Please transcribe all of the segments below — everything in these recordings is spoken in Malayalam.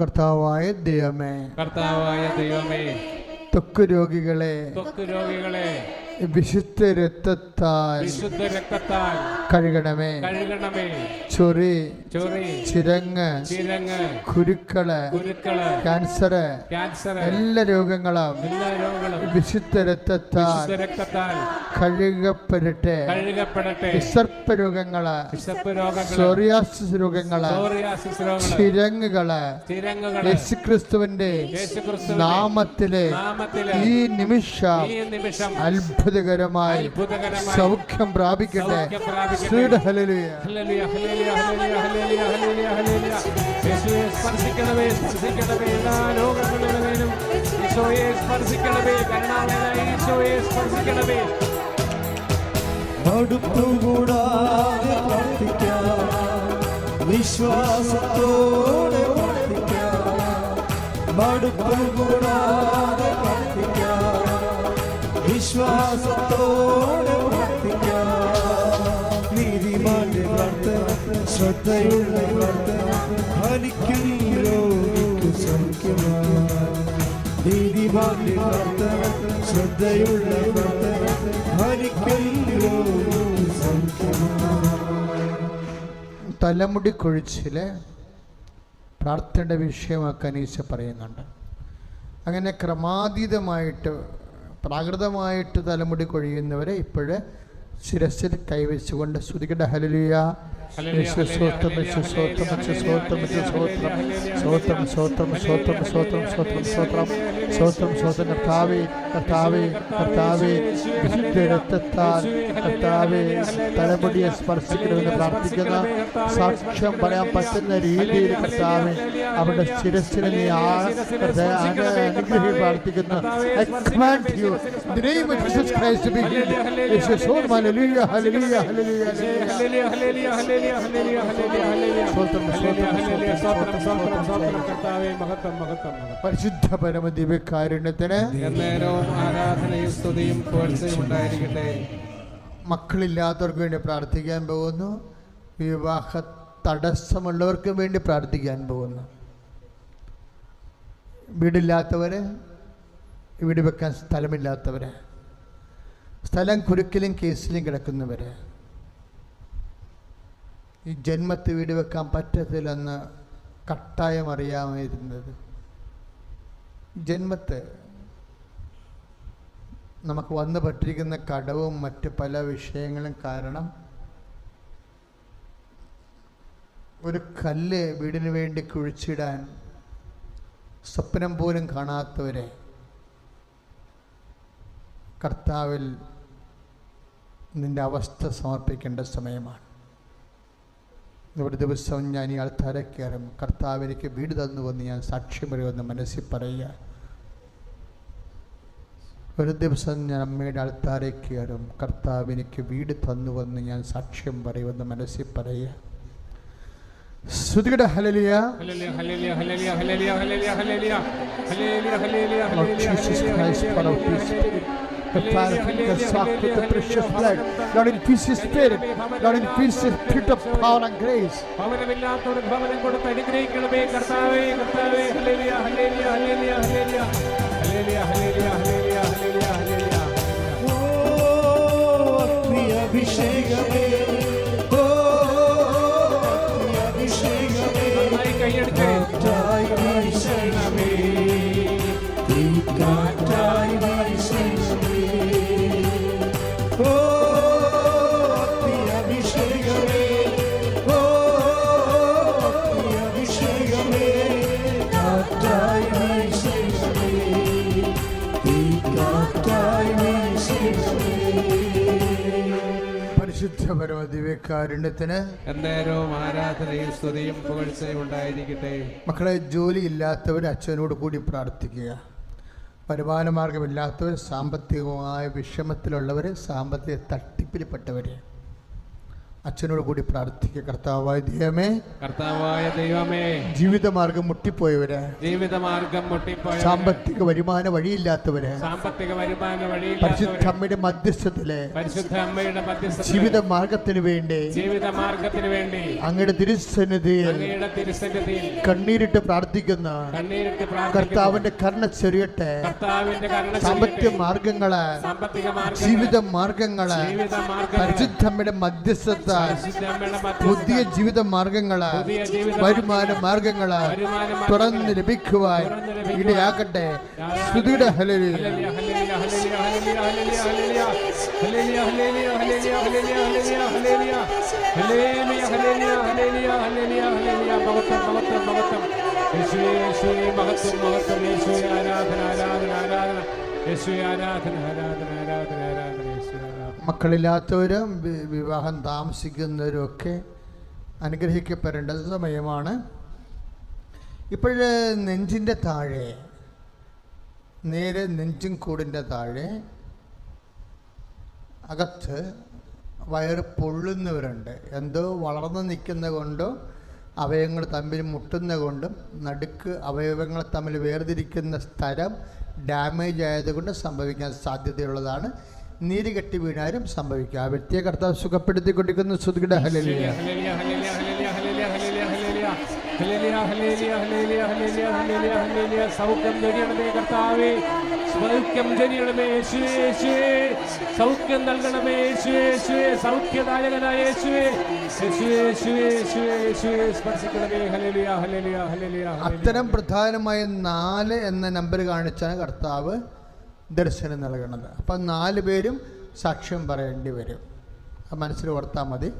കർത്താവായ ദൈവമേ. കർത്താവായ ദൈവമേ. ത്വക്ക് രോഗികളെ. ത്വക്ക് രോഗികളെ. വിശുദ്ധ രക്തത്താൽ വിശുദ്ധ രക്തത്താൽ കഴുകണമേ. കഴുകണമേ. ചൊറി ചൊറി ചിരങ്ങ് ചിരങ്ങ് കുരുക്കൾ കുരുക്കൾ ക്യാൻസർ ക്യാൻസർ എല്ലാ രോഗങ്ങളും എല്ലാ രോഗങ്ങളും വിശുദ്ധ രക്തത്താൽ വിശുദ്ധ രക്തത്താൽ കഴുകപ്പെടട്ടെ. കഴുകപ്പെടട്ടെ. വിസർപ്പ രോഗങ്ങൾ വിസർപ്പ രോഗങ്ങൾ സോറിയാസിസ് രോഗങ്ങൾ സോറിയാസിസ് രോഗങ്ങൾ ചിരങ്ങുകൾ ചിരങ്ങുകൾ യേശുക്രിസ്തുവിന്റെ യേശുക്രിസ്തുവിന്റെ നാമത്തിലെ നാമത്തിൽ ഈ നിമിഷം ഈ നിമിഷം അത്ഭുതകരമായി സൗഖ്യം പ്രാപിക്കട്ടെ. സ്പർശിക്കണമേ സ്പർശിക്കണമേ. എല്ലാ ലോകങ്ങളിലും ഈശോയെ സ്പർശിക്കണമേ. കരുണാമേന ഈശോയെ സ്പർശിക്കണമേ. അടുത്തുകൂടാതെ പ്രാർത്ഥിക്കാം. വിശ്വാസത്തോടെ പ്രാർത്ഥിക്കാം. അടുത്തുകൂടാതെ വിശ്വാസത്തോടെ പ്രാർത്ഥിക്കാം. നീതിമാന്റെ പ്രാർത്ഥന ശ്രദ്ധയുള്ള പ്രാർത്ഥന ഫലിക്കും നീതിമാന്റെ പ്രാർത്ഥന ശ്രദ്ധയുള്ള പ്രാർത്ഥന ഫലിക്കും തലമുടി കൊഴിച്ചിൽ പ്രാർത്ഥനയുടെ വിഷയമാക്കാൻ ഈശ പറയുന്നുണ്ട്. അങ്ങനെ ക്രമാതീതമായിട്ട് പ്രാകൃതമായിട്ട് തലമുടി കൊഴിയുന്നവരെ ഇപ്പോഴ് ശിരസിൽ കൈവച്ചുകൊണ്ട് ശ്രുതികട ഹലലിയ സ്വോത്രം സ്വോത്രം സ്വോത്രം സ്വോത്രം സ്വോത്രം സ്വോത്രം സ്വോത്രം സ്വോത്രം സ്വോത്രം സ്വോത്രം സ്വോത്രം കർത്താവേ കർത്താവേ കർത്താവേ വിശുദ്ധ രക്തത്താൽ കർത്താവേ തലമുടിയെ സ്പർശിക്കണമെന്ന് പ്രാർത്ഥിക്കുന്ന സാക്ഷ്യം പറയാൻ പറ്റുന്ന രീതിയിൽ കർത്താവേ അവരുടെ ശിരസിനെ നീ ആ കർത്താവേ, അനു- അനുഗ്രഹി പ്രാർത്ഥിക്കുന്നു I command you in the name of Jesus Christ to be healed. Jesus, oh, hallelujah, hallelujah, hallelujah, hallelujah. Hallelujah, hallelujah, hallelujah, hallelujah, hallelujah, hallelujah. സ്തോത്രം, ഹല്ലേലൂയ, സ്തോത്രം, ഹല്ലേലൂയ, സ്തോത്രം, സ്തോത്രം, സ്തോത്രം, സ്തോത്രം. കർത്താവേ, മഹത്വം, മഹത്വം, മഹത്വം. പരിശുദ്ധ പരമ ദിവ്യകാരുണ്യത്തിന് എന്നേരവും ആരാധനയും സ്തുതിയും പുകഴ്ചയും ഉണ്ടായിരിക്കട്ടെ. മക്കളില്ലാത്തവർക്ക് വേണ്ടി പ്രാർത്ഥിക്കാൻ പോകുന്നു. വിവാഹ തടസ്സമുള്ളവർക്ക് വേണ്ടി പ്രാർത്ഥിക്കാൻ പോകുന്നു. വീടില്ലാത്തവര് വീട് വെക്കാൻ സ്ഥലമില്ലാത്തവര് സ്ഥലം കുരുക്കിലും കേസിലും കിടക്കുന്നവര് ഈ ജന്മത്ത് വീട് വെക്കാൻ പറ്റത്തില്ലെന്ന് കട്ടായം അറിയാമായിരുന്നത്. ജന്മത്ത് നമുക്ക് വന്നു പറ്റിരിക്കുന്ന കടവും മറ്റ് പല വിഷയങ്ങളും കാരണം ഒരു കല്ല് വീടിന് വേണ്ടി കുഴിച്ചിടാൻ സ്വപ്നം പോലും കാണാത്തവരെ കർത്താവിൽ നിന്റെ അവസ്ഥ സമർപ്പിക്കേണ്ട സമയമാണ്. ഒരു ദിവസം ഞാൻ ഈ ആൾക്കാരെ കയറും കർത്താവ് വീട് തന്നുവെന്ന് ഞാൻ സാക്ഷ്യം പറയുമെന്ന് മനസ്സിൽ പറയുക. ഒരു ദിവസം ഞാൻ അമ്മയുടെ അടുത്താരേക്ക് കയറും കർത്താവ് എനിക്ക് വീട് തന്നുവെന്ന് ഞാൻ സാക്ഷ്യം പറയുമെന്ന് മനസ്സിൽ പറയുക ശ്രുതികട ഹലലിയ The Father, the Son, the precious blood. Lord, increase His spirit. Lord, increase His spirit of power and grace. Hallelujah, hallelujah, hallelujah, hallelujah. അഭിഷേകമേ. ഓ അഭിഷേകമേ കൈയടിച്ചേ കാറ്റായി വീശണമേ കാറ്റായി പരിശുദ്ധ പരമ ദിവ്യകാരുണ്യത്തിന് എന്നേരവും ആരാധനയും സ്തുതിയും പുകഴ്ചയും ഉണ്ടായിരിക്കട്ടെ. മക്കളെ ജോലിയില്ലാത്തവർ അച്ഛനോട് കൂടി പ്രാർത്ഥിക്കുക. വരുമാന മാർഗമില്ലാത്തവർ സാമ്പത്തികമായ വിഷമത്തിലുള്ളവർ സാമ്പത്തിക തട്ടിപ്പിൽപ്പെട്ടവർ അച്ഛനോട് കൂടി പ്രാർത്ഥിക്കുക കർത്താവായ ദൈവമേ. കർത്താവായ ദൈവമേ. ജീവിതമാർഗം മുട്ടിപ്പോയവര്. ജീവിതമാർഗം മുട്ടിപ്പോയ സാമ്പത്തിക വരുമാന വഴിയില്ലാത്തവര്. സാമ്പത്തിക വരുമാന വഴി പരിശുദ്ധ അമ്മയുടെ മധ്യസ്ഥത്തിൽ. പരിശുദ്ധ അമ്മയുടെ മധ്യസ്ഥ ജീവിത മാർഗത്തിന് വേണ്ടി. ജീവിത മാർഗത്തിന് വേണ്ടി. അങ്ങയുടെ തിരുസന്നിധിയിൽ അങ്ങയുടെ തിരുസന്നിധിയിൽ. കണ്ണീരിട്ട് പ്രാർത്ഥിക്കുന്ന കണ്ണീരിട്ട് കർത്താവിന്റെ കർണ ചെറിയട്ടെ. കർത്താവിന്റെ കരുണ സാമ്പത്തിക. മാർഗങ്ങൾ. സാമ്പത്തിക ജീവിത മാർഗങ്ങൾ പരിശുദ്ധ അമ്മയുടെ മധ്യസ്ഥ വ്യത്യസ്ത പുതിയ ജീവിത മാർഗങ്ങൾ വരുമാന മാർഗങ്ങൾ തുറന്ന് ലഭിക്കുവാൻ ഇടയാക്കട്ടെ സ്തുതിയുടെ ഹലലി ആരാധന ആരാധന ആരാധന ആരാധന ആരാധന ആരാധന മക്കളില്ലാത്തവരും വിവാഹം താമസിക്കുന്നവരും ഒക്കെ അനുഗ്രഹിക്കപ്പെടേണ്ട സമയമാണ്. ഇപ്പോഴ് നെഞ്ചിന്റെ താഴെ നേരെ നെഞ്ചും കൂടിന്റെ താഴെ അകത്ത് വയറ് പൊള്ളുന്നവരുണ്ട്. എന്തോ വളർന്നു നിൽക്കുന്ന കൊണ്ടോ അവയവങ്ങൾ തമ്മിൽ മുട്ടുന്ന കൊണ്ടും നടുക്ക് അവയവങ്ങൾ തമ്മിൽ വേർതിരിക്കുന്ന സ്ഥലം ഡാമേജ് ആയതുകൊണ്ട് സംഭവിക്കാൻ സാധ്യതയുള്ളതാണ്. നീര് കെട്ടി വീണാലും സംഭവിക്കുക ആ വ്യക്തിയെ കർത്താവ് സുഖപ്പെടുത്തി കൊടുക്കുന്ന സൗഖ്യം കർത്താവേ സൗഖ്യം യേശുവേ സൗഖ്യം നൽകണമേ യേശുവേ യേശുവേ അത്തരം പ്രധാനമായ നാല് എന്ന നമ്പർ കാണിച്ചാണ് കർത്താവ് ദർശനം നൽകണത്. അപ്പം നാല് പേരും സാക്ഷ്യം പറയേണ്ടി വരും. മനസ്സിൽ ഓർത്താൽ മതി.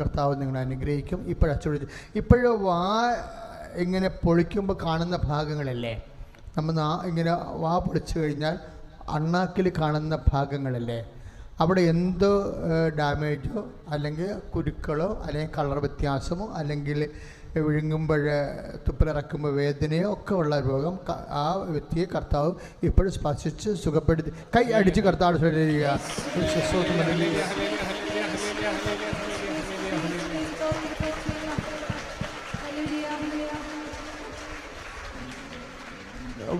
കർത്താവ് നിങ്ങളെ അനുഗ്രഹിക്കും. ഇപ്പോഴും ഇപ്പോഴും വാ ഇങ്ങനെ പൊളിക്കുമ്പോൾ കാണുന്ന ഭാഗങ്ങളല്ലേ? നമ്മൾ നാ ഇങ്ങനെ വാ പൊളിച്ചു കഴിഞ്ഞാൽ അണ്ണാക്കിൽ കാണുന്ന ഭാഗങ്ങളല്ലേ? അവിടെ എന്തോ ഡാമേജോ അല്ലെങ്കിൽ കുരുക്കളോ അല്ലെങ്കിൽ കളർ വ്യത്യാസമോ അല്ലെങ്കിൽ വിഴുങ്ങുമ്പോൾ തുപ്പലിറക്കുമ്പോൾ വേദനയോ ഒക്കെ ഉള്ള രോഗം ആ വ്യക്തിയെ കർത്താവ് ഇപ്പോഴും സ്പർശിച്ച് സുഖപ്പെടുത്തി കൈ അടിച്ച് കർത്താവ് ചെയ്യുക.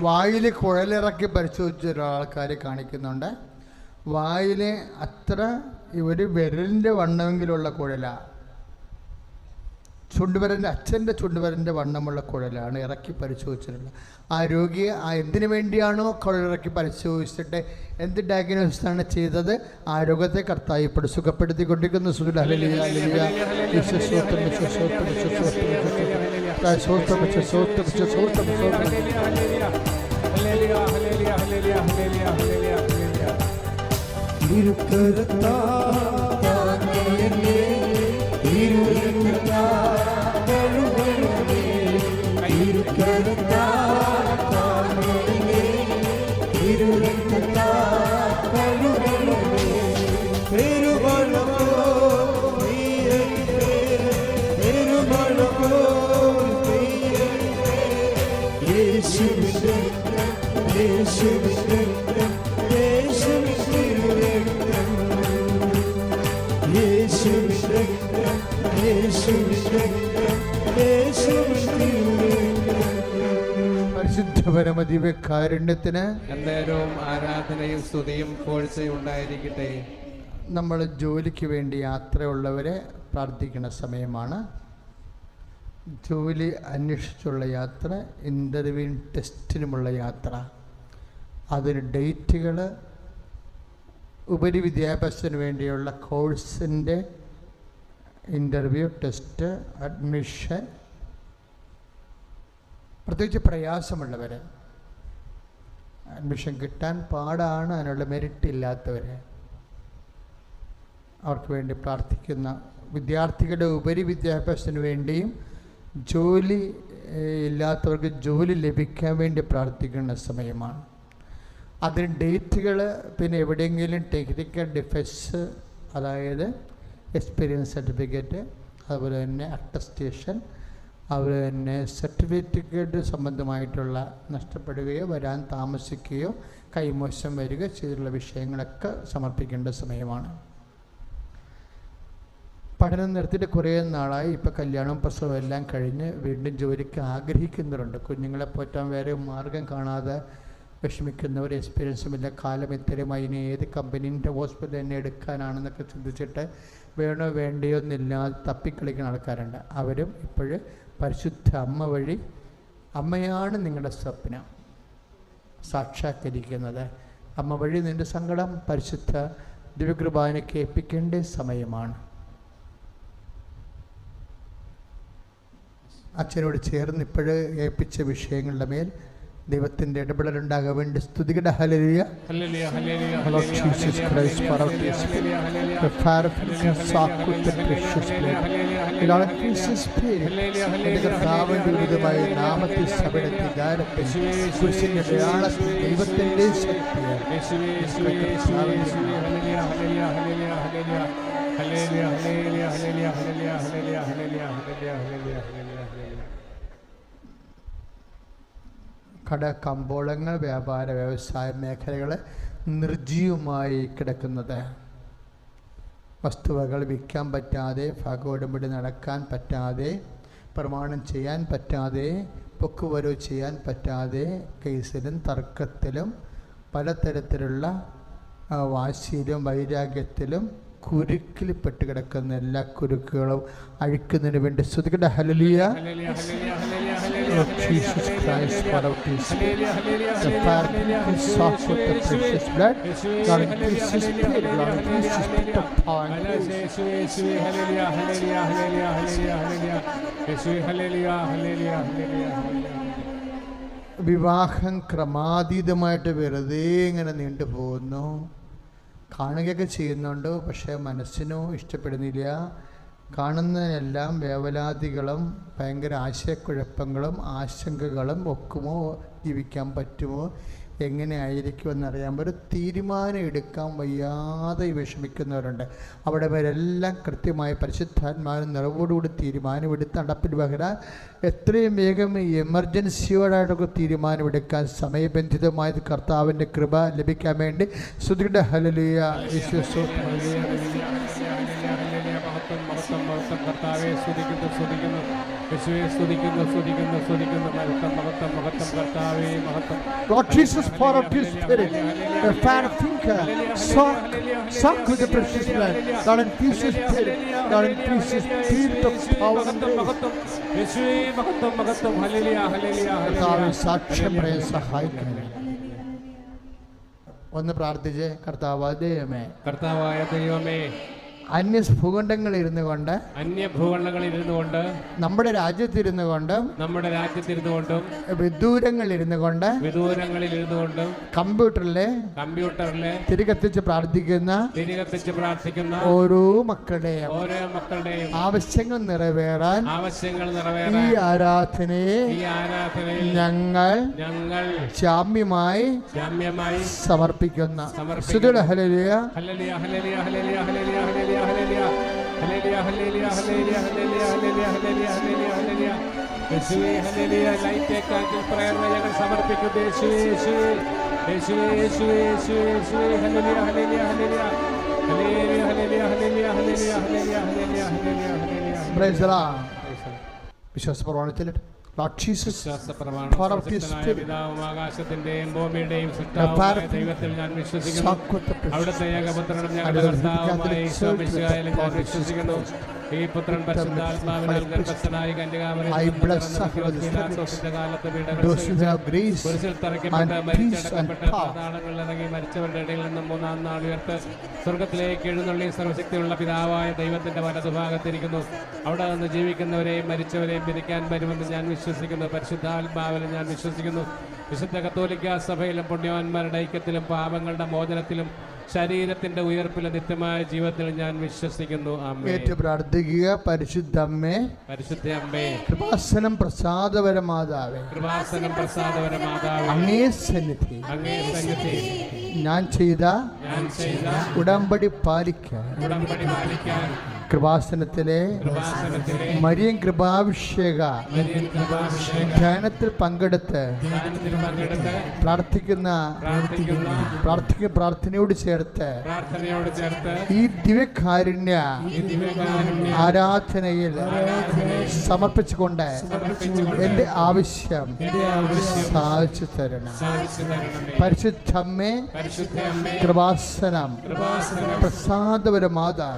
വായിൽ കുഴലിറക്കി പരിശോധിച്ച ഒരാൾക്കാരെ കാണിക്കുന്നുണ്ട് വായിലെ അത്ര ഒരു വിരലിന്റെ വണ്ണമെങ്കിലുള്ള കുഴല ചുണ്ടുവരന്റെ അച്ഛന്റെ ചുണ്ടുവരന്റെ വണ്ണമുള്ള കുഴലാണ് ഇറക്കി പരിശോധിച്ചിട്ടുള്ളത്. ആ രോഗിയെ ആ എന്തിനു വേണ്ടിയാണോ കുഴലിറക്കി പരിശോധിച്ചിട്ട് എന്ത് ഡയഗ്നോസിസാണ് ചെയ്തത്? ആ രോഗത്തെ കർത്താവ് ഇപ്പോൾ സുഖപ്പെടുത്തിക്കൊണ്ടിരിക്കുന്ന. കൊണ്ടിരിക്കുന്നു ഹല്ലേലൂയ. Peter. പരമദിവ്യ കാരുണ്യത്തിന് ആരാധനയും സ്തുതിയും ഉണ്ടായിരിക്കട്ടെ. നമ്മൾ ജോലിക്ക് വേണ്ടി യാത്രയുള്ളവരെ പ്രാർത്ഥിക്കുന്ന സമയമാണ്. ജോലി അന്വേഷിച്ചുള്ള യാത്ര ഇന്റർവ്യൂ ടെസ്റ്റിനുമുള്ള യാത്ര. അതിന് ഡേറ്റുകൾ ഉപരി ഉപരിവിദ്യാഭ്യാസത്തിന് വേണ്ടിയുള്ള കോഴ്സിന്റെ ഇന്റർവ്യൂ ടെസ്റ്റ് അഡ്മിഷൻ പ്രത്യേകിച്ച് പ്രയാസമുള്ളവർ അഡ്മിഷൻ കിട്ടാൻ പാടാണ് അതിനുള്ള മെറിറ്റ് ഇല്ലാത്തവർ അവർക്ക് വേണ്ടി പ്രാർത്ഥിക്കുന്ന വിദ്യാർത്ഥികളുടെ ഉപരി വിദ്യാഭ്യാസത്തിന് വേണ്ടിയും ജോലി ഇല്ലാത്തവർക്ക് ജോലി ലഭിക്കാൻ വേണ്ടി പ്രാർത്ഥിക്കുന്ന സമയമാണ്. അതിന് ഡേറ്റുകൾ പിന്നെ എവിടെയെങ്കിലും ടെക്നിക്കൽ ഡിഫൻസ് അതായത് എക്സ്പീരിയൻസ് സർട്ടിഫിക്കറ്റ് അതുപോലെ തന്നെ അറ്റസ്റ്റേഷൻ അതുപോലെ തന്നെ സർട്ടിഫിക്കറ്റ് സംബന്ധമായിട്ടുള്ള നഷ്ടപ്പെടുകയോ വരാൻ താമസിക്കുകയോ കൈമോശം വരിക ചെയ്തിട്ടുള്ള വിഷയങ്ങളൊക്കെ സമർപ്പിക്കേണ്ട സമയമാണ്. പഠനം നിർത്തിയിട്ട് കുറേ നാളായി. ഇപ്പോൾ കല്യാണവും പ്രസവം എല്ലാം കഴിഞ്ഞ് വീണ്ടും ജോലിക്ക് ആഗ്രഹിക്കുന്നവരുണ്ട്. കുഞ്ഞുങ്ങളെ പോറ്റാൻ വേറെ മാർഗം കാണാതെ വിഷമിക്കുന്നവർ എക്സ്പീരിയൻസും ഇല്ല. കാലം ഇത്തരമായി ഇനി ഏത് കമ്പനീന്റെ ഹോസ്പിറ്റൽ തന്നെ എടുക്കാനാണെന്നൊക്കെ ചിന്തിച്ചിട്ട് വേണോ വേണ്ടയോ എന്നില്ലാതെ തപ്പിക്കളിക്കുന്ന ആൾക്കാരുണ്ട്. അവരും ഇപ്പോഴ് പരിശുദ്ധ അമ്മ വഴി അമ്മയാണ് നിങ്ങളുടെ സ്വപ്നം. സാക്ഷാത്കരിക്കുന്നത്. അമ്മ വഴി നിന്റെ സങ്കടം പരിശുദ്ധ ദിവ്യകൃപാനയ്ക്ക് ഏൽപ്പിക്കേണ്ട സമയമാണ്. അച്ഛനോട് ചേർന്ന് ഇപ്പോഴേ ഏൽപ്പിച്ച വിഷയങ്ങളുടെ മേൽ ദൈവത്തിന്റെ ഇടപെടലുണ്ടാകാൻ വേണ്ടി സ്തുതികട ഹലലിയ ഹലേലിയ ഹലേലിയ ഹലേലിയ നാമത്തിൽ ഹലേലിയ ഹലേലിയ ഹലേലിയ ഹലേലിയ ദൈവത്തിന്റെ ശക്തിയാണ് കട കമ്പോളങ്ങൾ വ്യാപാര വ്യവസായ മേഖലകൾ നിർജീവമായി കിടക്കുന്നത്. വസ്തുവകൾ വിൽക്കാൻ പറ്റാതെ ഭാഗോടുമ്പടി നടക്കാൻ പറ്റാതെ പ്രമാണം ചെയ്യാൻ പറ്റാതെ പൊക്കുവരവ് ചെയ്യാൻ പറ്റാതെ കേസിലും തർക്കത്തിലും പലതരത്തിലുള്ള വാശിയിലും വൈരാഗ്യത്തിലും കുരുക്കിൽപ്പെട്ട് കിടക്കുന്ന എല്ലാ കുരുക്കുകളും അഴിക്കുന്നതിന് വേണ്ടി ശ്രദ്ധിക്കേണ്ട ഹലലിയ വിവാഹം ക്രമാതീതമായിട്ട് വെറുതെ ഇങ്ങനെ നീണ്ടുപോകുന്നു. കാണുകയൊക്കെ ചെയ്യുന്നുണ്ട് പക്ഷേ മനസ്സിനോ ഇഷ്ടപ്പെടുന്നില്ല. കാണുന്നതിനെല്ലാം വേവലാതികളും ഭയങ്കര ആശയക്കുഴപ്പങ്ങളും ആശങ്കകളും ഒക്കുമോ ജീവിക്കാൻ പറ്റുമോ എങ്ങനെ ആയിരിക്കുമെന്നറിയാൻ ഒരു തീരുമാനം എടുക്കാൻ വയ്യാതെ വിഷമിക്കുന്നവരുണ്ട്. അവിടെ വരെല്ലാം കൃത്യമായി പരിശുദ്ധാത്മാവിന് നിറവോടുകൂടി തീരുമാനമെടുത്ത് നടപ്പിൽ പകരാൻ എത്രയും വേഗം എമർജൻസിയോടായിട്ടൊക്കെ തീരുമാനമെടുക്കാൻ സമയബന്ധിതമായ കർത്താവിന്റെ കൃപ ലഭിക്കാൻ വേണ്ടി ശ്രുതിയുടെ ഹലലിയ കർത്താവെ ശ്രുതിക്കുന്നു സ്തുതിക്കുന്നു. യേശുവേ സ്തുതിക്കുന്നു സ്തുതിക്കുന്നു സ്തുതിക്കുന്നു മഹത്വം മഹത്വം മഹത്വം കർത്താവേ മഹത്വം Lord Jesus, pour out your spirit, a fan of thinker, soak, soak with the precious blood. Lord, infuse your spirit, Lord, infuse your spirit of power and മഹത്വം grace. മഹത്വം യേശുവേ മഹത്വം മഹത്വം ഹല്ലേലൂയ ഹല്ലേലൂയ കർത്താവെ ഹല്ലേലൂയ സാക്ഷ്യം പറയാൻ സഹായിക്കണമേ ഒന്ന് പ്രാർത്ഥിച്ച് കർത്താവ് ദൈവമേ കർത്താവായ ദൈവമേ അന്യ ഭൂഖണ്ഡങ്ങളിൽ ഇരുന്നു കൊണ്ട് അന്യ ഭൂഖണ്ഡങ്ങളിൽ ഇരുന്നു കൊണ്ട് നമ്മുടെ രാജ്യത്തിരുന്നു കൊണ്ട് നമ്മുടെ രാജ്യത്തിരുന്നു കൊണ്ടും വിദൂരങ്ങളിൽ ഇരുന്നു കൊണ്ട് വിദൂരങ്ങളിൽ ഇരുന്നു കൊണ്ടും കമ്പ്യൂട്ടറിലെ കമ്പ്യൂട്ടറിലെ തിരികത്തിച്ച് പ്രാർത്ഥിക്കുന്ന തിരികത്തിച്ച് പ്രാർത്ഥിക്കുന്ന ഓരോ മക്കളുടെയും ഓരോ മക്കളുടെയും ആവശ്യങ്ങൾ നിറവേറാൻ ആവശ്യങ്ങൾ നിറവേറാൻ ഈ ആരാധനയെ ഈ ആരാധനയെ ഞങ്ങൾ ഞങ്ങൾ ജാമ്യമായി ജാമ്യമായി സമർപ്പിക്കുന്ന. സമർപ്പിക്കുന്ന. Hallelujah hallelujah hallelujah hallelujah hallelujah hallelujah. ഞങ്ങൾ സമർപ്പിക്കും വിശ്വാസ പ്രമാണത്തിലിട്ട് Lord Jesus, for of this spirit, the power of the Sanctus, and the Sanctus, and the Sanctus, ഈ പുത്രൻ പരിശുദ്ധാത്മാവിനാൽ ഗർഭസ്ഥനായി കാലത്ത് തറയ്ക്കപ്പെട്ട് മരിച്ചടക്കപ്പെട്ട് power. പാതാളങ്ങളിൽ ഇറങ്ങി മരിച്ചവരുടെ ഇടയിൽ നിന്നും മൂന്നാം നാൾ ഉയർത്ത് സ്വർഗത്തിലേക്ക് എഴുന്നള്ളി സർവശക്തിയുള്ള പിതാവായ ദൈവത്തിന്റെ വലതുഭാഗത്തിരിക്കുന്നു. അവിടെ നിന്ന് ജീവിക്കുന്നവരെയും മരിച്ചവരെയും പിരിക്കാൻ വരുമെന്ന് ഞാൻ വിശ്വസിക്കുന്നു. പരിശുദ്ധാത്മാവിൽ ഞാൻ വിശ്വസിക്കുന്നു. വിശുദ്ധ കത്തോലിക്ക സഭയിലും പുണ്യവാന്മാരുടെ ഐക്യത്തിലും പാപങ്ങളുടെ മോചനത്തിലും ശരീരത്തിന്റെ ഉയർപ്പിലെ നിത്യമായ ജീവിതത്തിൽ ഞാൻ വിശ്വസിക്കുന്നു. ഏറ്റു പ്രാർത്ഥിക്കുക പരിശുദ്ധമ്മേ. പരിശുദ്ധ അമ്മേ. കൃപാസനം പ്രസാദപര മാതാവേ കൃപാസനം പ്രസാദപര മാതാവ് അങ്ങേ സന്നിധി. അങ്ങേ സന്നിധി. ഞാൻ ചെയ്ത ഞാൻ ചെയ്ത ഉടമ്പടി പാലിക്കാൻ. ഉടമ്പടി പാലിക്കാൻ. കൃപാസനത്തിലെ മരിയം കൃപാഭിഷേക ധ്യാനത്തിൽ പങ്കെടുത്ത് പ്രാർത്ഥിക്കുന്ന പ്രാർത്ഥിക്ക പ്രാർത്ഥനയോട് ചേർത്ത് ഈ ദിവ്യകാരുണ്യ ആരാധനയിൽ സമർപ്പിച്ചുകൊണ്ട് എന്റെ ആവശ്യം സാധിച്ചു തരണം. പരിശുദ്ധമ്മേ കൃപാസനം പ്രസാദപരമാതാ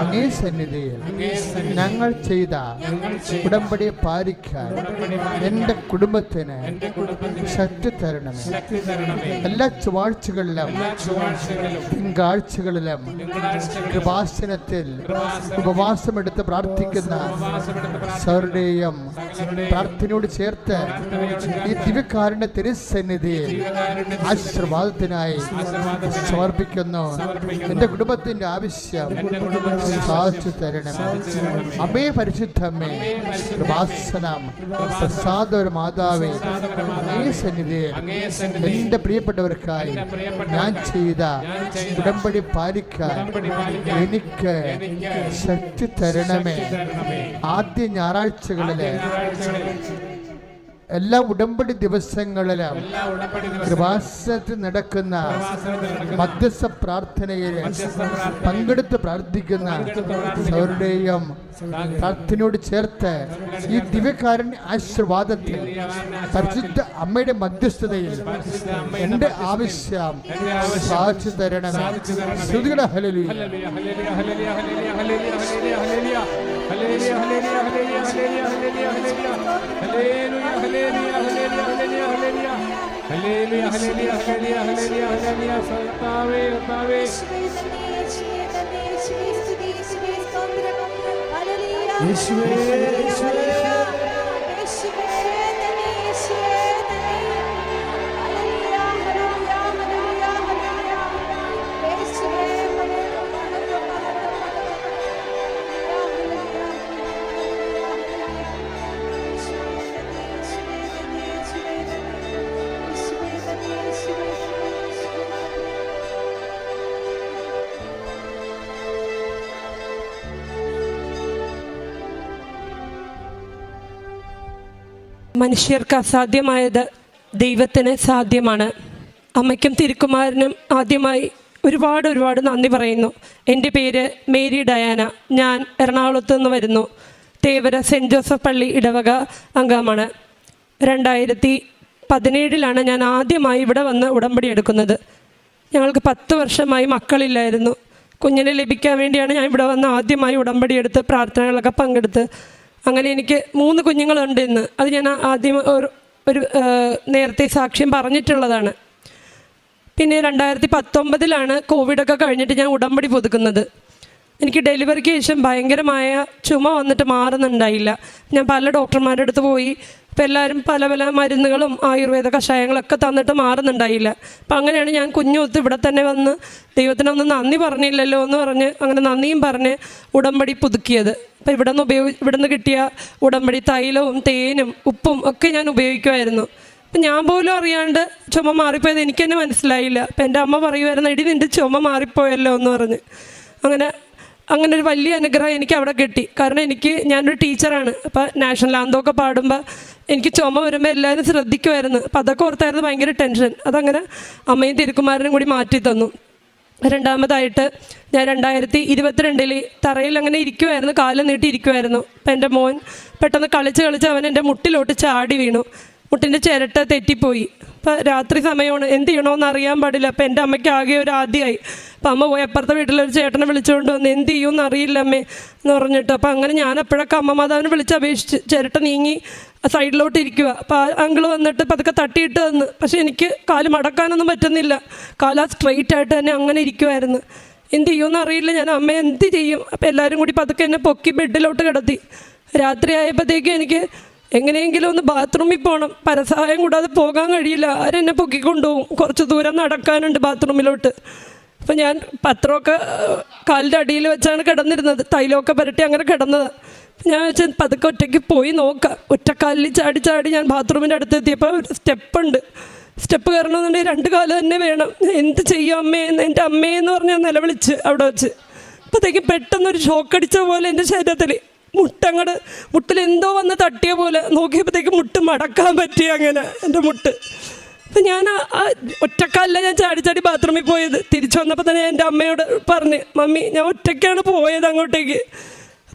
അങ്ങേ സന്നിധിയിൽ ഞങ്ങൾ ചെയ്ത ഉടമ്പടിയെ പാലിക്കാൻ എന്റെ കുടുംബത്തിന് ശക്തി തരണമേ. എല്ലാ ചുവാഴ്ചകളിലും തിങ്കാഴ്ചകളിലും കൃപാസനത്തിൽ ഉപവാസമെടുത്ത് പ്രാർത്ഥിക്കുന്ന സൗരുടെയും പ്രാർത്ഥനയോട് ചേർത്ത് ഈ ദിവ്യക്കാരന്റെ തിരുസന്നിധിയിൽ ആശീർവാദത്തിനായി സമർപ്പിക്കുന്നു. എന്റെ കുടുംബത്തിന്റെ ആവശ്യം സാധിച്ചു തരണം അമ്മേ പരിശുദ്ധമ്മേ കൃപാസനം പ്രസാദൊരു മാതാവേ അങ്ങേ സന്നിധിയെ എന്റെ പ്രിയപ്പെട്ടവർക്കായി ഞാൻ ചെയ്ത ഉടമ്പടി പാലിക്കാൻ എനിക്ക് ശക്തി തരണമേ. ആദ്യ ഞായറാഴ്ചകളിലെ എല്ലാ ഉടമ്പടി ദിവസങ്ങളിലും കൃപാസനത്തിൽ നടക്കുന്ന മധ്യസ്ഥ പ്രാർത്ഥനയിൽ പങ്കെടുത്ത് പ്രാർത്ഥിക്കുന്ന സൗരുടെയും കർത്തിനോട് ചേർത്ത് ഈ ദിവ്യക്കാരൻ ആശീർവാദത്തിൽ പരിശുദ്ധ അമ്മയുടെ മധ്യസ്ഥതയിൽ എന്റെ ആവശ്യം സാധിച്ചു തരണം ശ്രുതികളെ ഹലലി hallelujah hallelujah hallelujah hallelujah hallelujah സത്താവേ സത്താവേ യേശുവേ യേശുവേ. മനുഷ്യർക്ക് അസാധ്യമായത് ദൈവത്തിന് സാധ്യമാണ്. അമ്മയ്ക്കും തിരുക്കുമാരനും ആദ്യമായി ഒരുപാട് ഒരുപാട് നന്ദി പറയുന്നു. എന്റെ പേര് മേരി ഡയാന. ഞാൻ എറണാകുളത്ത് നിന്ന് വരുന്നു. തേവര സെന്റ് ജോസഫ് പള്ളി ഇടവക അംഗമാണ്. രണ്ടായിരത്തി പതിനേഴിലാണ് ഞാൻ ആദ്യമായി ഇവിടെ വന്ന് ഉടമ്പടി എടുക്കുന്നത്. ഞങ്ങൾക്ക് പത്ത് വർഷമായി മക്കളില്ലായിരുന്നു. കുഞ്ഞിനെ ലഭിക്കാൻ വേണ്ടിയാണ് ഞാൻ ഇവിടെ വന്ന് ആദ്യമായി ഉടമ്പടി എടുത്ത് പ്രാർത്ഥനകളൊക്കെ പങ്കെടുത്ത് അങ്ങനെ എനിക്ക് മൂന്ന് കുഞ്ഞുങ്ങളുണ്ട് ഇന്ന്. അത് ഞാൻ ആദ്യം ഒരു ഒരു നേരത്തെ സാക്ഷ്യം പറഞ്ഞിട്ടുള്ളതാണ്. പിന്നെ രണ്ടായിരത്തി പത്തൊമ്പതിലാണ് കോവിഡൊക്കെ കഴിഞ്ഞിട്ട് ഞാൻ ഉടമ്പടി പുതുക്കുന്നത്. എനിക്ക് ഡെലിവറിക്ക് ശേഷം ഭയങ്കരമായ ചുമ വന്നിട്ട് മാറുന്നുണ്ടായില്ല. ഞാൻ പല ഡോക്ടർമാരുടെ അടുത്ത് പോയി അപ്പോൾ എല്ലാവരും പല പല മരുന്നുകളും ആയുർവേദ കഷായങ്ങളൊക്കെ തന്നിട്ട് മാറുന്നുണ്ടായില്ല. അപ്പം അങ്ങനെയാണ് ഞാൻ കുഞ്ഞുത്ത് ഇവിടെ തന്നെ വന്ന് ദൈവത്തിനൊന്ന് നന്ദി പറഞ്ഞില്ലല്ലോ എന്ന് പറഞ്ഞ് അങ്ങനെ നന്ദിയും പറഞ്ഞ് ഉടമ്പടി പുതുക്കിയത്. അപ്പം ഇവിടെ നിന്ന് ഉപയോഗി ഇവിടെ നിന്ന് കിട്ടിയ ഉടമ്പടി തൈലവും തേനും ഉപ്പും ഒക്കെ ഞാൻ ഉപയോഗിക്കുമായിരുന്നു അപ്പം ഞാൻ പോലും അറിയാണ്ട് ചുമ മാറിപ്പോയത് എനിക്ക് തന്നെ മനസ്സിലായില്ല. അപ്പം എന്റെ അമ്മ പറയുമായിരുന്നു എടി നിന്റെ ചുമ മാറിപ്പോയല്ലോ എന്ന് പറഞ്ഞ്. അങ്ങനെ അങ്ങനെ ഒരു വലിയ അനുഗ്രഹം എനിക്ക് അവിടെ കിട്ടി. കാരണം എനിക്ക് ഞാനൊരു ടീച്ചറാണ്. അപ്പോൾ നാഷണൽ ആന്തമൊക്കെ പാടുമ്പോൾ എനിക്ക് ചുമ വരുമ്പോൾ എല്ലാവരും ശ്രദ്ധിക്കുമായിരുന്നു. അപ്പം അതൊക്കെ ഓർത്തായിരുന്നു ഭയങ്കര ടെൻഷൻ. അതങ്ങനെ അമ്മയും തിരുക്കുമാരനും കൂടി മാറ്റി തന്നു. രണ്ടാമതായിട്ട് ഞാൻ രണ്ടായിരത്തി ഇരുപത്തിരണ്ടിൽ തറയിൽ അങ്ങനെ ഇരിക്കുമായിരുന്നു കാലം നീട്ടി ഇരിക്കുമായിരുന്നു അപ്പം എന്റെ മോൻ പെട്ടെന്ന് കളിച്ച് കളിച്ച് അവൻ എന്റെ മുട്ടിലോട്ട് ചാടി വീണു. മുട്ടിന്റെ ചിരട്ട തെറ്റിപ്പോയി. അപ്പം രാത്രി സമയമാണ് എന്ത് ചെയ്യണമെന്ന് അറിയാൻ പാടില്ല. അപ്പം എന്റെ അമ്മയ്ക്ക് ആകെ ഒരു ആദ്യമായി അപ്പം അമ്മ പോയി അപ്പുറത്തെ വീട്ടിലൊരു ചേട്ടനെ വിളിച്ചുകൊണ്ട് വന്ന് എന്ത് ചെയ്യുമെന്ന് അറിയില്ല അമ്മേ എന്ന് പറഞ്ഞിട്ട്. അപ്പം അങ്ങനെ ഞാൻ അപ്പോഴൊക്കെ അമ്മ മാതാവിനെ വിളിച്ച് അപേക്ഷിച്ച് ചിരട്ട നീങ്ങി സൈഡിലോട്ട് ഇരിക്കുക അപ്പോൾ ആ അങ്കിൾ വന്നിട്ട് പതുക്കെ തട്ടിയിട്ട് തന്ന് പക്ഷേ എനിക്ക് കാൽ മടക്കാനൊന്നും പറ്റുന്നില്ല. കാല സ്ട്രെയിറ്റ് ആയിട്ട് തന്നെ അങ്ങനെ ഇരിക്കുമായിരുന്നു എന്ത് ചെയ്യുമെന്ന് അറിയില്ല. ഞാൻ അമ്മ എന്ത് ചെയ്യും? അപ്പോൾ എല്ലാവരും കൂടി പതുക്കെ എന്നെ പൊക്കി ബെഡിലോട്ട് കിടത്തി. രാത്രി ആയപ്പോഴത്തേക്കും എനിക്ക് എങ്ങനെയെങ്കിലും ഒന്ന് ബാത്റൂമിൽ പോകണം പരസഹായം കൂടാതെ പോകാൻ കഴിയില്ല. ആരെന്നെ പൊക്കിക്കൊണ്ടുപോകും. കുറച്ച് ദൂരം നടക്കാനുണ്ട് ബാത്റൂമിലോട്ട്. അപ്പം ഞാൻ പത്രമൊക്കെ കാലിന്റെ അടിയിൽ വെച്ചാണ് കിടന്നിരുന്നത്. തൈലമൊക്കെ പുരട്ടി അങ്ങനെ കിടന്നത്. ഞാൻ വെച്ചാൽ പതുക്കെ ഒറ്റയ്ക്ക് പോയി നോക്കാം. ഒറ്റക്കാലിൽ ചാടി ചാടി ഞാൻ ബാത്റൂമിന്റെ അടുത്ത് എത്തിയപ്പോൾ ഒരു സ്റ്റെപ്പുണ്ട്. സ്റ്റെപ്പ് കയറണമെന്നുണ്ടെങ്കിൽ രണ്ട് കാലം തന്നെ വേണം. എന്ത് ചെയ്യും അമ്മയെന്ന് എന്റെ അമ്മയെന്ന് പറഞ്ഞ് ഞാൻ നിലവിളിച്ച് അവിടെ വെച്ച്. അപ്പോഴത്തേക്കും പെട്ടെന്നൊരു ഷോക്ക് അടിച്ച പോലെ എന്റെ ശരീരത്തിൽ മുട്ടങ്ങട് മുട്ടിൽ എന്തോ വന്ന് തട്ടിയ പോലെ നോക്കിയപ്പോഴത്തേക്ക് മുട്ട് മടക്കാൻ പറ്റിയ അങ്ങനെ എന്റെ മുട്ട്. അപ്പം ഞാൻ ഒറ്റക്കല്ല ഞാൻ ചാടി ചാടി ബാത്റൂമിൽ പോയത്. തിരിച്ചു വന്നപ്പോൾ തന്നെ എന്റെ അമ്മയോട് പറഞ്ഞ് മമ്മി ഞാൻ ഒറ്റയ്ക്കാണ് പോയത് അങ്ങോട്ടേക്ക്.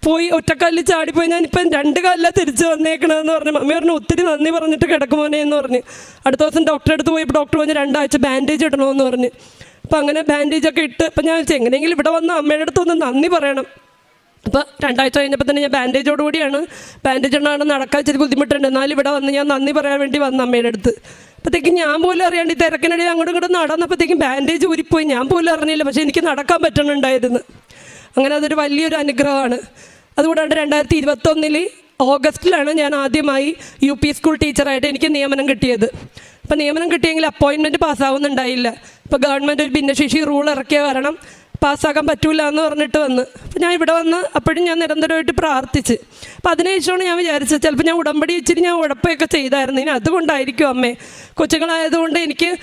പോയി ഒറ്റക്കാലിൽ ചാടിപ്പോയി. ഞാനിപ്പം രണ്ട് കാലിലാണ് തിരിച്ചു വന്നേക്കണമെന്ന് പറഞ്ഞു മമ്മി പറഞ്ഞു ഒത്തിരി നന്ദി പറഞ്ഞിട്ട് കിടക്കുമോനെ എന്ന് പറഞ്ഞ്. അടുത്ത ദിവസം ഡോക്ടറെ അടുത്ത് പോയി ഡോക്ടർ പറഞ്ഞ് രണ്ടാഴ്ച ബാൻഡേജ് ഇടണമെന്ന് പറഞ്ഞ്. അപ്പം അങ്ങനെ ബാൻഡേജ് ഒക്കെ ഇട്ട് അപ്പം ഞാൻ വെച്ചാൽ എങ്ങനെയെങ്കിലും ഇവിടെ വന്ന് അമ്മയുടെ അടുത്ത് ഒന്ന് നന്ദി പറയണം. അപ്പോൾ രണ്ടാഴ്ച കഴിഞ്ഞപ്പോൾ തന്നെ ഞാൻ ബാൻഡേജോട് കൂടിയാണ്. ബാൻഡേജ് ഉണ്ടാണ് നടക്കാൻ ഇച്ചിരി ബുദ്ധിമുട്ടുണ്ട്. എന്നാലും ഇവിടെ വന്ന് ഞാൻ നന്ദി പറയാൻ വേണ്ടി വന്ന അമ്മയുടെ അടുത്ത്. അപ്പോഴത്തേക്കും ഞാൻ പോലും അറിയാണ്ട് ഈ തിരക്കിനിടയിൽ അങ്ങോട്ടും ഇങ്ങോട്ടും നടന്നപ്പോഴത്തേക്കും ബാൻഡേജ് ഊരിപ്പോയി. ഞാൻ പോലും അറിഞ്ഞില്ല. പക്ഷേ എനിക്ക് നടക്കാൻ പറ്റണുണ്ടായിരുന്നു. അങ്ങനെ അതൊരു വലിയൊരു അനുഗ്രഹമാണ്. അതുകൂടാണ്ട് രണ്ടായിരത്തി ഇരുപത്തൊന്നിൽ ഓഗസ്റ്റിലാണ് ഞാൻ ആദ്യമായി യു പി സ്കൂൾ ടീച്ചറായിട്ട് എനിക്ക് നിയമനം കിട്ടിയത്. അപ്പോൾ നിയമനം കിട്ടിയെങ്കിൽ അപ്പോയിൻമെന്റ് പാസ്സാവുന്നുണ്ടായില്ല. ഇപ്പോൾ ഗവൺമെന്റ് ഒരു ഭിന്നശേഷി റൂൾ ഇറക്കിയ കാരണം പാസ്സാക്കാൻ പറ്റൂല എന്ന് പറഞ്ഞിട്ട് വന്ന്. അപ്പം ഞാൻ ഇവിടെ വന്ന് അപ്പോഴും ഞാൻ നിരന്തരമായിട്ട് പ്രാർത്ഥിച്ച്. അപ്പം അതിനുശേഷമാണ് ഞാൻ വിചാരിച്ചത് ചിലപ്പോൾ ഞാൻ ഉടമ്പടി വെച്ചിട്ട് ഞാൻ ഉടപ്പൊക്കെ ചെയ്തായിരുന്നു. ഇനി അതുകൊണ്ടായിരിക്കും അമ്മേ. കൊച്ചുങ്ങളായതുകൊണ്ട് എനിക്ക്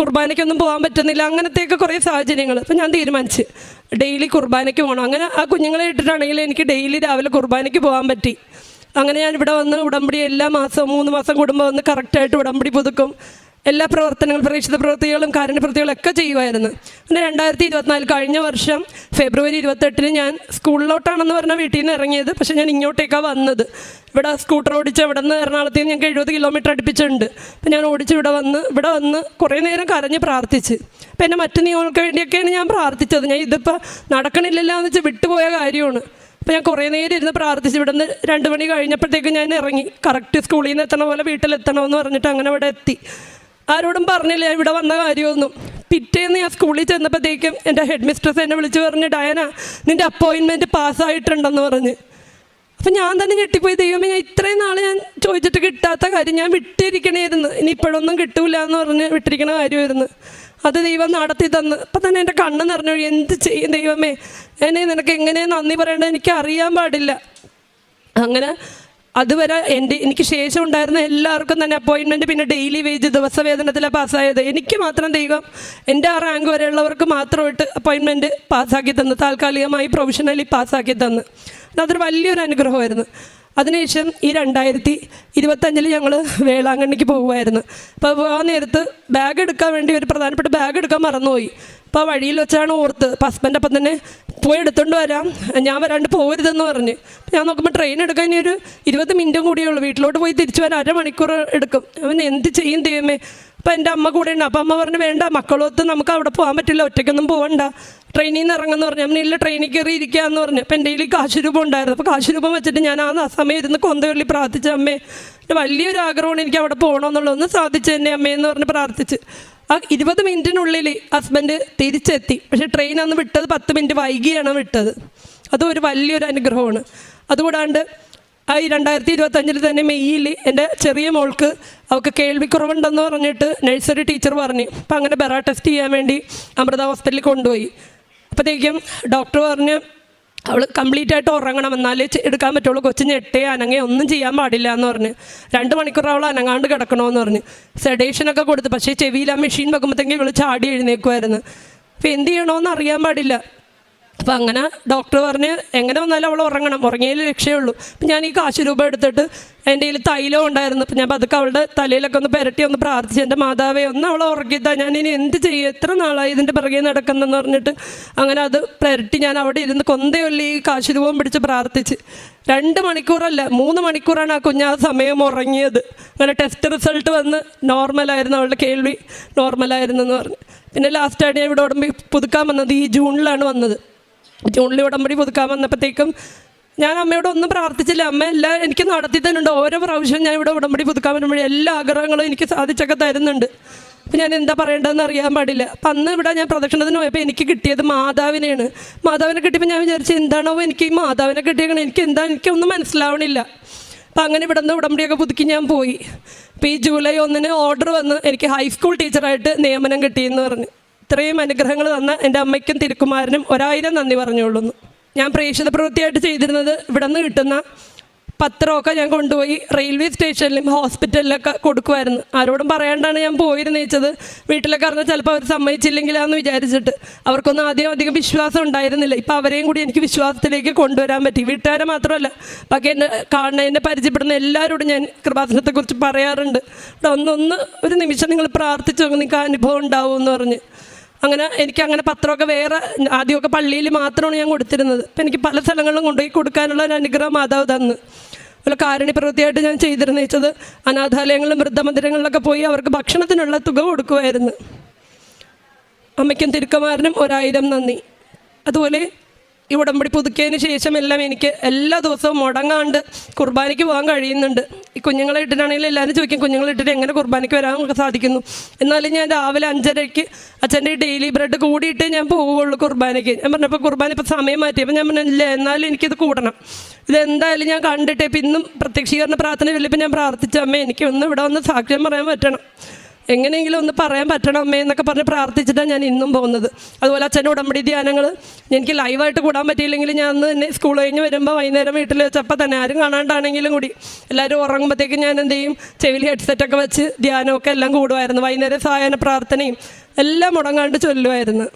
കുർബാനയ്ക്കൊന്നും പോകാൻ പറ്റുന്നില്ല. അങ്ങനത്തെയൊക്കെ കുറേ സാഹചര്യങ്ങൾ. അപ്പം ഞാൻ തീരുമാനിച്ച്. ഡെയിലി കുർബാനയ്ക്ക് പോകണം. അങ്ങനെ ആ കുഞ്ഞുങ്ങളെ ഇട്ടിട്ടാണെങ്കിൽ എനിക്ക് ഡെയിലി രാവിലെ കുർബാനയ്ക്ക് പോകാൻ പറ്റി. അങ്ങനെ ഞാൻ ഇവിടെ വന്ന് ഉടമ്പടി എല്ലാ മാസവും മൂന്ന് മാസം കൂടുമ്പോൾ വന്ന് കറക്റ്റായിട്ട് ഉടമ്പടി പുതുക്കും. എല്ലാ പ്രവർത്തനങ്ങളും പ്രതീക്ഷിത പ്രവൃത്തികളും കാരുണ്യപ്രവൃത്തികളും ഒക്കെ ചെയ്യുമായിരുന്നു പിന്നെ രണ്ടായിരത്തി ഇരുപത്തിനാല് കഴിഞ്ഞ വർഷം ഫെബ്രുവരി ഇരുപത്തെട്ടിന് ഞാൻ സ്കൂളിലോട്ടാണെന്ന് പറഞ്ഞാൽ വീട്ടിൽ നിന്ന് ഇറങ്ങിയത്. പക്ഷേ ഞാൻ ഇങ്ങോട്ടേക്കാണ് വന്നത്. ഇവിടെ സ്കൂട്ടർ ഓടിച്ച് ഇവിടെ നിന്ന് എറണാകുളത്ത് ഞങ്ങൾക്ക് എഴുപത് കിലോമീറ്റർ അടുപ്പിച്ചിട്ടുണ്ട്. അപ്പം ഞാൻ ഓടിച്ച് ഇവിടെ വന്ന് ഇവിടെ വന്ന് കുറേ നേരം കരഞ്ഞ് പ്രാർത്ഥിച്ച്. അപ്പം എന്നെ മറ്റു നിയമങ്ങൾക്ക് വേണ്ടിയൊക്കെയാണ് ഞാൻ പ്രാർത്ഥിച്ചത്. ഞാൻ ഇതിപ്പോൾ നടക്കണില്ലല്ലോ എന്ന് വെച്ചാൽ വിട്ടുപോയ കാര്യമാണ്. അപ്പോൾ ഞാൻ കുറേ നേരം ഇരുന്ന് പ്രാർത്ഥിച്ച് ഇവിടെ നിന്ന് രണ്ട് മണി കഴിഞ്ഞപ്പോഴത്തേക്ക് ഞാൻ ഇറങ്ങി. കറക്റ്റ് സ്കൂളിൽ നിന്ന് എത്തണ പോലെ വീട്ടിലെത്തണമെന്ന് പറഞ്ഞിട്ട് അങ്ങനെ ഇവിടെ എത്തി. ആരോടും പറഞ്ഞില്ല ഇവിടെ വന്ന കാര്യമൊന്നും. പിറ്റേന്ന് ഞാൻ സ്കൂളിൽ ചെന്നപ്പോഴത്തേക്കും എന്റെ ഹെഡ് മിസ്ട്രസ് എന്നെ വിളിച്ച് പറഞ്ഞ് ഡയന നിന്റെ അപ്പോയിൻമെന്റ് പാസ്സായിട്ടുണ്ടെന്ന് പറഞ്ഞ്. അപ്പം ഞാൻ തന്നെ ഞെട്ടിപ്പോയി ദൈവമേ ഞാൻ ഇത്രയും നാൾ ഞാൻ ചോദിച്ചിട്ട് കിട്ടാത്ത കാര്യം ഞാൻ വിട്ടിരിക്കണേരുന്നു ഇനി ഇപ്പോഴൊന്നും കിട്ടൂല എന്ന് പറഞ്ഞ് വിട്ടിരിക്കണ കാര്യമായിരുന്നു. അത് ദൈവം നടത്തി തന്ന്. അപ്പം തന്നെ എന്റെ കണ്ണ് നിറഞ്ഞു എന്ത് ചെയ്യും ദൈവമേ? എന്നെ നിനക്ക് എങ്ങനെയാണ് നന്ദി പറയേണ്ടത്? എനിക്ക് അറിയാൻ പാടില്ല. അങ്ങനെ അതുവരെ എന്റെ എനിക്ക് ശേഷം ഉണ്ടായിരുന്ന എല്ലാവർക്കും തന്നെ അപ്പോയിൻമെന്റ് പിന്നെ ഡെയിലി വേജ് ദിവസ വേതനത്തിലാണ് പാസ്സായത്. എനിക്ക് മാത്രം ദൈവം എന്റെ ആ റാങ്ക് വരെയുള്ളവർക്ക് മാത്രമായിട്ട് അപ്പോയിൻമെന്റ് പാസ്സാക്കി തന്നു. താൽക്കാലികമായി പ്രൊഫഷണലി പാസ്സാക്കി തന്നു. അതൊരു വലിയൊരു അനുഗ്രഹമായിരുന്നു. അതിനുശേഷം ഈ രണ്ടായിരത്തി ഇരുപത്തഞ്ചിൽ ഞങ്ങൾ വേളാങ്കണ്ണിക്ക് പോകുമായിരുന്നു അപ്പോൾ പോകാൻ നേരത്ത് ബാഗ് എടുക്കാൻ വേണ്ടി ഒരു പ്രധാനപ്പെട്ട ബാഗ് എടുക്കാൻ മറന്നുപോയി. അപ്പോൾ വഴിയിൽ വെച്ചാണ് ഓർത്ത് ഹസ്ബന്റെ അപ്പം തന്നെ പോയി എടുത്തുകൊണ്ട് വരാം. ഞാൻ വരാണ്ട് പോകരുതെന്ന് പറഞ്ഞ്. ഞാൻ നോക്കുമ്പോൾ ട്രെയിൻ എടുക്കാൻ ഇനി ഒരു ഇരുപത് മിനിറ്റും കൂടിയേ ഉള്ളൂ. വീട്ടിലോട്ട് പോയി തിരിച്ചു വരാൻ അരമണിക്കൂർ എടുക്കും. അവൻ എന്ത് ചെയ്യും ദൈവമേ? അപ്പം എന്റെ അമ്മ കൂടെ ഉണ്ട്. അപ്പം അമ്മ പറഞ്ഞു വേണ്ട മക്കളൊത്ത് നമുക്ക് അവിടെ പോകാൻ പറ്റില്ല ഒറ്റയ്ക്കൊന്നും പോകണ്ട ട്രെയിനിൽ നിന്ന് ഇറങ്ങുമെന്ന് പറഞ്ഞു. അവൻ ഇല്ല ട്രെയിനിൽ കയറി ഇരിക്കാന്ന് പറഞ്ഞു. അപ്പം എന്റെ കയ്യിൽ കാശ് രൂപം ഉണ്ടായിരുന്നു. അപ്പോൾ കാശ് രൂപം വെച്ചിട്ട് ഞാൻ ആ സമയം ഇരുന്ന് കൊന്തവള്ളി പ്രാർത്ഥിച്ച അമ്മേ വലിയൊരു ആഗ്രഹമാണ് എനിക്ക് അവിടെ പോകണമെന്നുള്ളതൊന്ന് സാധിച്ചു തന്നെ അമ്മയെന്ന് പറഞ്ഞ് പ്രാർത്ഥിച്ച്. ആ ഇരുപത് മിനിറ്റിനുള്ളിൽ ഹസ്ബൻഡ് തിരിച്ചെത്തി. പക്ഷേ ട്രെയിൻ അന്ന് വിട്ടത് പത്ത് മിനിറ്റ് വൈകിയാണ് വിട്ടത്. അതും ഒരു വലിയൊരു അനുഗ്രഹമാണ്. അതുകൂടാണ്ട് ആ ഈ രണ്ടായിരത്തി ഇരുപത്തഞ്ചിൽ തന്നെ മെയ്യിൽ എന്റെ ചെറിയ മോൾക്ക് അവൾക്ക് കേൾവിക്കുറവുണ്ടെന്ന് പറഞ്ഞിട്ട് നഴ്സറി ടീച്ചർ പറഞ്ഞു. അപ്പം അങ്ങനെ ബെറ ടെസ്റ്റ് ചെയ്യാൻ വേണ്ടി അമൃത ഹോസ്പിറ്റലിൽ കൊണ്ടുപോയി. അപ്പോഴത്തേക്കും ഡോക്ടർ പറഞ്ഞ് അവൾ കംപ്ലീറ്റ് ആയിട്ട് ഉറങ്ങണം. എന്നാലേ എടുക്കാൻ പറ്റുള്ളൂ. കൊച്ചു ഞെട്ടേ അനങ്ങേ. ഒന്നും ചെയ്യാൻ പാടില്ല എന്ന് പറഞ്ഞ്. രണ്ട് മണിക്കൂർ അവൾ അനങ്ങാണ്ട് കിടക്കണമെന്ന് പറഞ്ഞ്. സെഡേഷനൊക്കെ കൊടുത്ത്. പക്ഷേ ചെവിയിൽ ആ മെഷീൻ വെക്കുമ്പോഴത്തേക്കും ഇവൾ ചാടി എഴുന്നേക്കുമായിരുന്നു അപ്പോൾ എന്ത് ചെയ്യണമെന്ന് അറിയാൻ പാടില്ല. അപ്പം അങ്ങനെ ഡോക്ടർ പറഞ്ഞ് എങ്ങനെ വന്നാലും അവൾ ഉറങ്ങണം ഉറങ്ങിയതിൽ രക്ഷയുള്ളൂ. അപ്പം ഞാൻ ഈ കാശ് രൂപ എടുത്തിട്ട് എന്റെ കയ്യിൽ തൈലം ഉണ്ടായിരുന്നു. അപ്പം ഞാൻ പതുക്കെ അവളുടെ തലയിലൊക്കെ ഒന്ന് പെരട്ടി ഒന്ന് പ്രാർത്ഥിച്ച് എന്റെ മാതാവേ ഒന്ന് അവളെ ഉറക്കിത്താ. ഞാൻ ഇനി എന്ത് ചെയ്യും? എത്ര നാളായി ഇതിന്റെ പിറകെ നടക്കുന്നെന്ന് പറഞ്ഞിട്ട് അങ്ങനെ അത് പെരട്ടി ഞാൻ അവിടെ ഇരുന്ന് കൊന്തയൊല്ലി ഈ കാശ് രൂപം പിടിച്ച് പ്രാർത്ഥിച്ച്. രണ്ട് മണിക്കൂറല്ല മൂന്ന് മണിക്കൂറാണ് ആ കുഞ്ഞ് ആ സമയം ഉറങ്ങിയത്. അങ്ങനെ ടെസ്റ്റ് റിസൾട്ട് വന്ന് നോർമലായിരുന്നു അവളുടെ കേൾവി നോർമലായിരുന്നു എന്ന് പറഞ്ഞു. പിന്നെ ലാസ്റ്റായിട്ട് ഞാൻ ഇവിടെ ഉടമ്പി പുതുക്കാൻ വന്നത്. ഈ ജൂണിലാണ് വന്നത്. ജൂണിൽ ഉടമ്പടി പുതുക്കാൻ വന്നപ്പോഴത്തേക്കും ഞാൻ അമ്മയോട് ഒന്നും പ്രാർത്ഥിച്ചില്ല. അമ്മ എല്ലാം എനിക്ക് നടത്തി തന്നുണ്ട് ഓരോ പ്രാവശ്യം ഞാൻ ഇവിടെ ഉടമ്പടി പുതുക്കാൻ വരുമ്പോഴേ എല്ലാ ആഗ്രഹങ്ങളും എനിക്ക് സാധിച്ചൊക്കെ തരുന്നുണ്ട്. അപ്പം ഞാൻ എന്താ പറയേണ്ടതെന്ന് അറിയാൻ പാടില്ല. അപ്പം അന്ന് ഇവിടെ ഞാൻ പ്രദക്ഷിണത്തിന് പോയപ്പോൾ എനിക്ക് കിട്ടിയത് മാതാവിനെയാണ്. മാതാവിനെ കിട്ടിയപ്പോൾ ഞാൻ വിചാരിച്ചു എന്താണോ എനിക്ക് ഈ മാതാവിനെ കിട്ടിയേക്കണം? എനിക്ക് എന്താ എനിക്കൊന്നും മനസ്സിലാവണില്ല. അപ്പം അങ്ങനെ ഇവിടെ നിന്ന് ഉടമ്പടിയൊക്കെ പുതുക്കി ഞാൻ പോയി. അപ്പോൾ ഈ ജൂലൈ ഒന്നിന് ഓർഡർ വന്ന് എനിക്ക് ഹൈസ്കൂൾ ടീച്ചറായിട്ട് നിയമനം കിട്ടിയെന്ന് പറഞ്ഞു. ഇത്രയും അനുഗ്രഹങ്ങൾ തന്ന എന്റെ അമ്മയ്ക്കും തിരുക്കുമാരനും ഒരായിരം നന്ദി പറഞ്ഞുകൊള്ളുന്നു. ഞാൻ പ്രേക്ഷിത പ്രവൃത്തിയായിട്ട് ചെയ്തിരുന്നത് ഇവിടെ നിന്ന് കിട്ടുന്ന പത്രമൊക്കെ ഞാൻ കൊണ്ടുപോയി റെയിൽവേ സ്റ്റേഷനിലും ഹോസ്പിറ്റലിലൊക്കെ കൊടുക്കുമായിരുന്നു. ആരോടും പറയാണ്ടാണ് ഞാൻ പോയിരുന്നേച്ചത്. വീട്ടിലൊക്കെ അറിഞ്ഞാൽ ചിലപ്പോൾ അവർ സമ്മതിച്ചില്ലെങ്കിലാന്ന് വിചാരിച്ചിട്ട്. അവർക്കൊന്നും ആദ്യം അധികം വിശ്വാസം ഉണ്ടായിരുന്നില്ല. ഇപ്പം അവരെയും കൂടി എനിക്ക് വിശ്വാസത്തിലേക്ക് കൊണ്ടുവരാൻ പറ്റി. വീട്ടുകാരെ മാത്രമല്ല ബാക്കി എന്നെ കാണുന്ന എന്നെ പരിചയപ്പെടുന്ന എല്ലാവരോടും ഞാൻ കൃപാസനത്തെക്കുറിച്ച് പറയാറുണ്ട്. ഒന്നൊന്ന് ഒരു നിമിഷം നിങ്ങൾ പ്രാർത്ഥിച്ചു നിങ്ങൾക്ക് അനുഭവം ഉണ്ടാവും എന്ന് പറഞ്ഞ്. അങ്ങനെ എനിക്ക് അങ്ങനെ പത്രമൊക്കെ വേറെ ആദ്യമൊക്കെ പള്ളിയിൽ മാത്രമാണ് ഞാൻ കൊടുത്തിരുന്നത്. അപ്പം എനിക്ക് പല സ്ഥലങ്ങളിലും കൊണ്ടുപോയി കൊടുക്കാനുള്ള ഒരു അനുഗ്രഹം മാതാവ് തന്നു. അതുപോലെ കാരുണ്യ പ്രവൃത്തിയായിട്ട് ഞാൻ ചെയ്തിരുന്നു. വെച്ചത് അനാഥാലയങ്ങളിലും വൃദ്ധമന്ദിരങ്ങളിലൊക്കെ പോയി അവർക്ക് ഭക്ഷണത്തിനുള്ള തുക കൊടുക്കുമായിരുന്നു. അമ്മയ്ക്കും തിരുക്കമാരനും ഒരായിരം നന്ദി. അതുപോലെ ഈ ഉടമ്പടി പുതുക്കിയതിന് ശേഷം എല്ലാം എനിക്ക് എല്ലാ ദിവസവും മുടങ്ങാണ്ട് കുർബാനയ്ക്ക് പോകാൻ കഴിയുന്നുണ്ട്. ഈ കുഞ്ഞുങ്ങളെ ഇട്ടിട്ടാണെങ്കിൽ എല്ലാവരും ചോദിക്കും കുഞ്ഞുങ്ങളെ ഇട്ടിട്ട് എങ്ങനെ കുർബാനയ്ക്ക് വരാൻ സാധിക്കുന്നു? എന്നാലും ഞാൻ രാവിലെ അഞ്ചരയ്ക്ക് അച്ഛന്റെ ഡെയിലി ബ്രെഡ് കൂടിയിട്ട് ഞാൻ പോവുകയുള്ളൂ കുർബാനയ്ക്ക്. ഞാൻ പറഞ്ഞപ്പോൾ കുർബാന ഇപ്പോൾ സമയം മാറ്റിയപ്പോൾ ഞാൻ പറഞ്ഞില്ല എന്നാലും എനിക്കിത് കൂടണം. ഇതെന്തായാലും ഞാൻ കണ്ടിട്ട് ഇപ്പം ഇന്നും പ്രത്യക്ഷീകരണ പ്രാർത്ഥന വലിയപ്പോൾ ഞാൻ പ്രാർത്ഥിച്ച. അമ്മ എനിക്ക് ഒന്ന് ഇവിടെ ഒന്ന് സാക്ഷ്യം പറയാൻ പറ്റണം. എങ്ങനെയെങ്കിലും ഒന്ന് പറയാൻ പറ്റണം അമ്മേ എന്നൊക്കെ പറഞ്ഞ് പ്രാർത്ഥിച്ചിട്ടാണ് ഞാൻ ഇന്നും പോകുന്നത്. അതുപോലെ അച്ഛന്റെ ഉടമ്പടി ധ്യാനങ്ങൾ എനിക്ക് ലൈവായിട്ട് കൂടാൻ പറ്റിയില്ലെങ്കിൽ ഞാൻ അന്ന് തന്നെ സ്കൂൾ കഴിഞ്ഞ് വരുമ്പോൾ വൈകുന്നേരം വീട്ടിൽ വെച്ചപ്പോൾ തന്നെ ആരും കാണാണ്ടാണെങ്കിലും കൂടി എല്ലാവരും ഉറങ്ങുമ്പോഴത്തേക്കും ഞാൻ എന്ത് ചെയ്യും? ചെവിയിൽ ഹെഡ്സെറ്റൊക്കെ വെച്ച് ധ്യാനമൊക്കെ എല്ലാം കൂടുമായിരുന്നു. വൈകുന്നേരം സായാഹ്ന പ്രാർത്ഥനയും എല്ലാം മുടങ്ങാണ്ട് ചൊല്ലുമായിരുന്നു.